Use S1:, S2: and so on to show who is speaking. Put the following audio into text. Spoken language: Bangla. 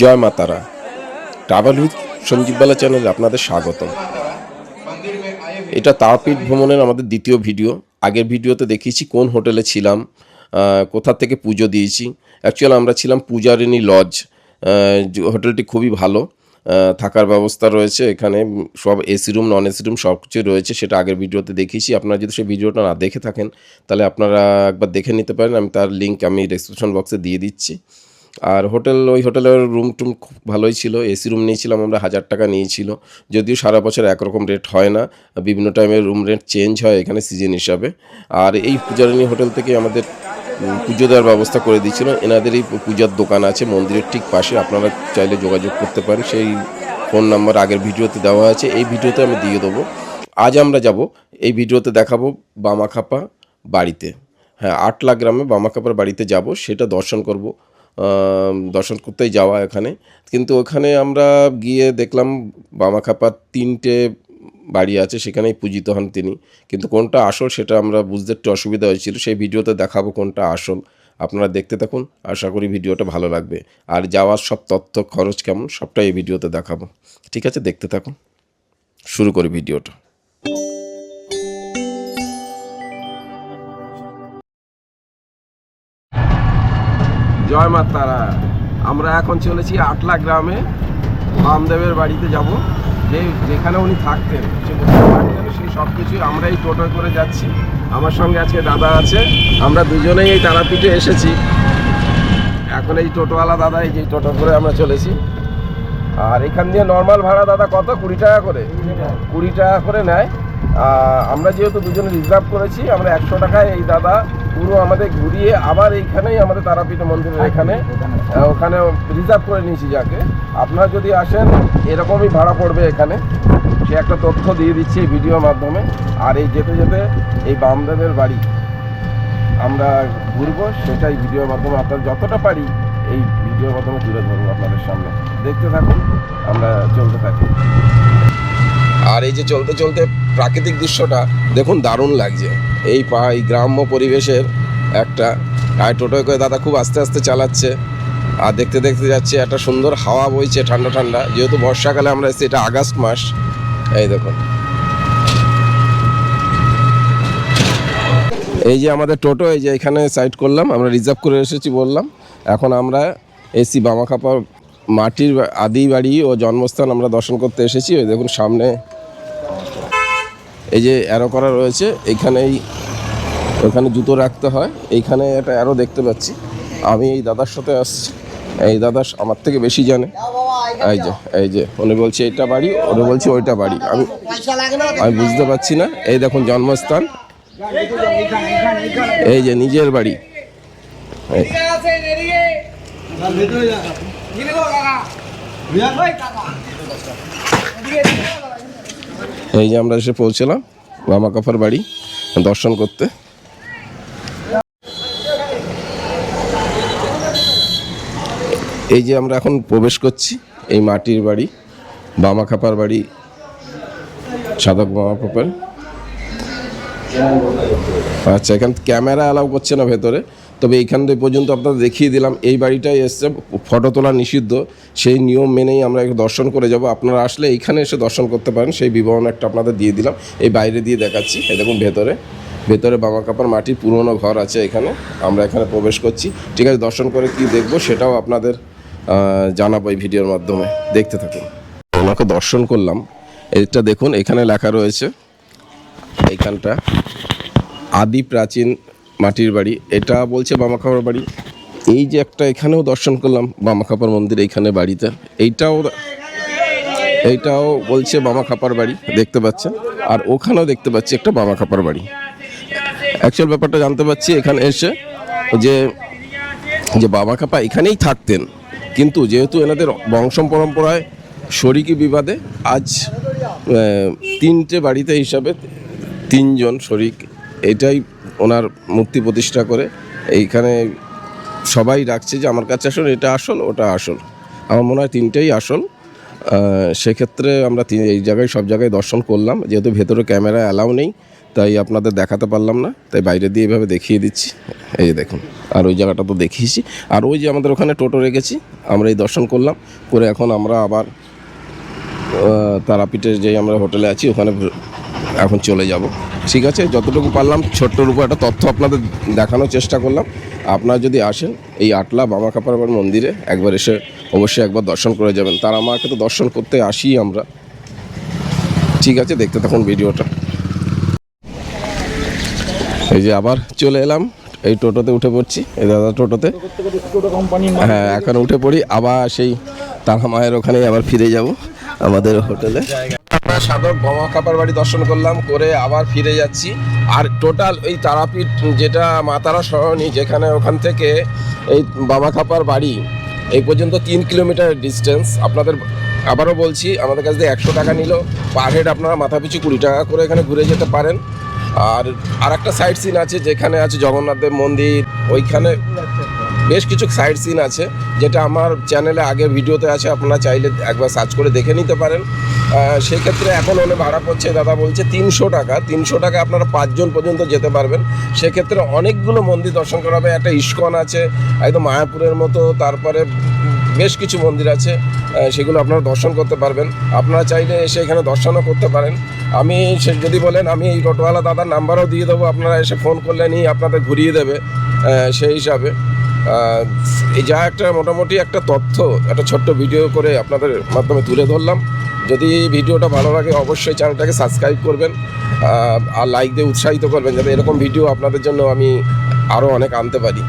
S1: জয় মাতারা ট্রাভেল উইথ সঞ্জীববালা চ্যানেলে আপনাদের স্বাগতম। এটা তারাপীঠ ভ্রমণের আমাদের দ্বিতীয় ভিডিও। আগের ভিডিওতে দেখিয়েছি কোন হোটেলে ছিলাম কোথা থেকে পুজো দিয়েছি। অ্যাকচুয়ালি আমরা ছিলাম পূজারিনী লজ হোটেলটি খুবই ভালো থাকার ব্যবস্থা রয়েছে এখানে, সব AC room non AC room সব কিছু রয়েছে, সেটা আগের ভিডিওতে দেখিয়েছি। আপনারা যদি সেই ভিডিওটা না দেখে থাকেন, তাহলে আপনারা একবার দেখে নিতে পারেন, আমি তার লিঙ্ক আমি ডেসক্রিপশন বক্সে দিয়ে দিচ্ছি। আর হোটেল, ওই হোটেলের রুম টুম খুব ভালোই ছিল এসি রুম নিয়েছিলাম আমরা, হাজার টাকা নিয়েছিল। যদিও সারা বছর একরকম রেট হয় না, বিভিন্ন টাইমে রুম রেট চেঞ্জ হয় এখানে সিজন হিসাবে। আর এই পূজারিনী হোটেল থেকে আমাদের পুজো দেওয়ার ব্যবস্থা করে দিয়েছিল। এনাদের এই পূজার দোকান আছে, মন্দিরের ঠিক পাশে, আপনারা চাইলে যোগাযোগ করতে পারেন। সেই ফোন নাম্বার আগের ভিডিওতে দেওয়া আছে, এই ভিডিওতে আমি দিয়ে দেবো। আজ আমরা যাব, এই ভিডিওতে দেখাবো বামাখাপা বাড়িতে। হ্যাঁ আটলা গ্রামে বামাখাপার বাড়িতে যাব, সেটা দর্শন করব। দর্শন করতেই যাওয়া এখানে। কিন্তু ওখানে আমরা গিয়ে দেখলাম বামাখাপার তিনটে বাড়ি আছে, সেখানেই পূজিত হন তিনি। কিন্তু কোনটা আসল সেটা আমরা বুঝতে একটু অসুবিধা হয়েছিল। সেই ভিডিওতে দেখাবো কোনটা আসল। আপনারা দেখতে থাকুন, আশা করি ভিডিওটা ভালো লাগবে। আর যাওয়ার সব তথ্য, খরচ কেমন, সবটাই এই ভিডিওতে দেখাবো। ঠিক আছে, দেখতে থাকুন। শুরু করি ভিডিওটা। জয় মা তারা। আমরা এখন চলেছি আটলা গ্রামে। বামদেবের বাড়িতে যাব। যে যেখানে উনি থাকতেন, সে সেই সব কিছুই আমরা এই টোটো করে যাচ্ছি। আমার সঙ্গে আজকে দাদা আছে। আমরা দুজনেই এই তারাপীঠে এসেছি। এখন এই টোটোওয়ালা দাদা, এই যে টোটো করে আমরা চলেছি। আর এখান দিয়ে নর্মাল ভাড়া দাদা কত? কুড়ি টাকা করে। কুড়ি টাকা করে নেয়। আমরা যেহেতু দুজনে রিজার্ভ করেছি, আমরা একশো টাকায় এই দাদা পুরো আমাদের ঘুরিয়ে আবার এইখানেই আমাদের তারাপীঠ মন্দিরের এখানে ওখানে রিজার্ভ করে নিয়েছি যাকে। আপনারা যদি আসেন এরকমই ভাড়া পড়বে এখানে। সে একটা তথ্য দিয়ে দিচ্ছি ভিডিওর মাধ্যমে। আর এই যেতে যেতে এই বামদেবের বাড়ি আমরা ঘুরবো সেটাই ভিডিওর মাধ্যমে আপনারা যতটা পারি এই ভিডিওর মাধ্যমে তুলে ধরবো আপনাদের সামনে। দেখতে থাকুন আমরা চলতে থাকি। আর এই যে চলতে চলতে প্রাকৃতিক দৃশ্যটা দেখুন দারুণ লাগছে। এই পা এই গ্রাম্য পরিবেশের একটা, আর টোটোয় করে দাদা খুব আস্তে আস্তে চালাচ্ছে। আর দেখতে দেখতে যাচ্ছে একটা সুন্দর হাওয়া বইছে ঠান্ডা ঠান্ডা। যেহেতু বর্ষাকালে আমরা এসেছি, এটা আগস্ট মাস। এই দেখুন। এই যে আমাদের টোটো, এই যে এখানে সাইড করলাম, আমরা রিজার্ভ করে এসেছি বললাম। এখন আমরা এসি বামাখাপা মাটির আদি বাড়ি ও জন্মস্থান আমরা দর্শন করতে এসেছি। ওই দেখুন সামনে এই যে অ্যারো করা রয়েছে এইখানেই ওখানে জুতো রাখতে হয়। এইখানে একটা অ্যারো দেখতে পাচ্ছি। আমি এই দাদার সাথে আসছি। এই দাদা আমার থেকে বেশি জানে। এই যে এই যে উনি বলছে এটা বাড়ি। উনি বলছে ওইটা বাড়ি। আমি আমি বুঝতে পারছি না। এই দেখুন জন্মস্থান। এই যে নিজের বাড়ি। এই, এই যে আমরা এসে পৌঁছলাম মামা কাফার বাড়ি, দর্শন করতে। এই যে আমরা এখন প্রবেশ করছি, এই মাটির বাড়ি বামা খাপার বাড়ি, সাধক বামা খাপার আচ্ছা এখান ক্যামেরা অ্যালাউ করছে না ভেতরে? তবে এইখান থেকে পর্যন্ত আপনাদের দেখিয়ে দিলাম, এই বাড়িটাই এসছে, ফটো তোলা নিষিদ্ধ। সেই নিয়ম মেনেই আমরা দর্শন করে যাব। আপনারা আসলে এইখানে এসে দর্শন করতে পারেন। সেই বিবরণ একটা আপনাদের দিয়ে দিলাম। এই বাইরে দিয়ে দেখাচ্ছি। এই দেখুন ভেতরে। ভেতরে বাবা কাপার মাটির পুরনো ঘর আছে এখানে। আমরা এখানে প্রবেশ করছি। ঠিক আছে, দর্শন করে কি দেখব সেটাও আপনাদের জানাব এই ভিডিওর মাধ্যমে। দেখতে থাকুন। ওনাকে দর্শন করলাম। এটা দেখুন, এখানে লেখা রয়েছে, এইখানটা আদি প্রাচীন মাটির বাড়ি, এটা বলছে বামাখাপার বাড়ি। এই যে একটা এখানেও দর্শন করলাম বামাখাপার মন্দির এইখানে বাড়িতে। এইটাও এইটাও বলছে বামাখাপার বাড়ি, দেখতে পাচ্ছেন। আর ওখানেও দেখতে পাচ্ছি একটা বামাখাপার বাড়ি। অ্যাকচুয়াল ব্যাপারটা জানতে পারছি এখানে এসে যে যে বাবা কাপা এখানেই থাকতেন। কিন্তু যেহেতু এনাদের বংশ পরম্পরায় শরিকি বিবাদে আজ তিনটে বাড়িতে হিসাবে তিনজন শরিক, এটাই ওনার মূর্তি প্রতিষ্ঠা করে, এইখানে সবাই রাখছে যে আমার কাছে আসল এটা আসল, ওটা আসল। আমার মনে হয় তিনটেই আসল। সেক্ষেত্রে আমরা এই জায়গায় সব জায়গায় দর্শন করলাম, যেহেতু ভেতরে ক্যামেরা অ্যালাউ নেই, তাই আপনাদের দেখাতে পারলাম না, তাই বাইরে দিয়ে এভাবে দেখিয়ে দিচ্ছি। এই যে দেখুন, আর ওই জায়গাটা তো দেখিয়েছি। আর ওই যে আমাদের ওখানে টোটো রেখেছি, আমরা এই দর্শন করলাম, করে এখন আমরা আবার তারাপীঠের যে আমরা হোটেলে আছি, ওখানে এখন চলে যাব। ঠিক আছে, যতটুকু পারলাম, ছোট্টর উপর একটা তথ্য আপনাদের দেখানোর চেষ্টা করলাম। আপনারা যদি আসেন এই আটলা বামা কাপারবার মন্দিরে, একবার এসে অবশ্যই একবার দর্শন করে যাবেন। তারা মাকে তো দর্শন করতে আসি আমরা। ঠিক আছে, দেখতে থাকুন ভিডিওটা। এই যে আবার চলে এলাম, এই টোটোতে উঠে পড়ছি। এই দাদা টোটোতে। হ্যাঁ এখন উঠে পড়ি, আবার সেই তারা মায়ের ওখানে আবার ফিরে যাব, আমাদের হোটেলে। আমরা সাধক বোমা কাপার বাড়ি দর্শন করলাম, করে আবার ফিরে যাচ্ছি। আর টোটাল এই তারাপীঠ যেটা মা তারা সরণি, যেখানে ওখান থেকে এই বাবা খাপার বাড়ি, এই পর্যন্ত তিন কিলোমিটার ডিস্টেন্স আপনাদের আবারও বলছি, আমাদের কাছ থেকে একশো টাকা নিল। পার হেড আপনারা মাথা পিছু কুড়ি টাকা করে এখানে ঘুরে যেতে পারেন। আর আর একটা সাইড সিন আছে, যেখানে আছে জগন্নাথ দেব মন্দির। ওইখানে বেশ কিছু সাইড সিন আছে, যেটা আমার চ্যানেলে আগে ভিডিওতে আছে, আপনারা চাইলে একবার সার্চ করে দেখে নিতে পারেন। সেক্ষেত্রে এখন অনেক ভাড়া পড়ছে দাদা বলছে তিনশো টাকা তিনশো টাকা আপনারা পাঁচজন পর্যন্ত যেতে পারবেন। সেক্ষেত্রে অনেকগুলো মন্দির দর্শন করা হবে, একটা ইস্কন আছে, একদম মায়াপুরের মতো, তারপরে বেশ কিছু মন্দির আছে সেগুলো আপনারা দর্শন করতে পারবেন। আপনারা চাইলে এসে এখানে দর্শনও করতে পারেন। আমি সে যদি বলেন, আমি এই টোটোওয়ালা দাদার নাম্বারও দিয়ে দেবো, আপনারা এসে ফোন করলেনই আপনাদের ঘুরিয়ে দেবে সেই হিসাবে। যা একটা মোটামুটি একটা তথ্য, একটা ছোট্ট ভিডিও করে আপনাদের মাধ্যমে তুলে ধরলাম। যদি ভিডিওটা ভালো লাগে, অবশ্যই চ্যানেলটাকে সাবস্ক্রাইব করবেন আর লাইক দিয়ে উৎসাহিত করবেন, যাতে এরকম ভিডিও আপনাদের জন্য আমি আরও অনেক আনতে পারি।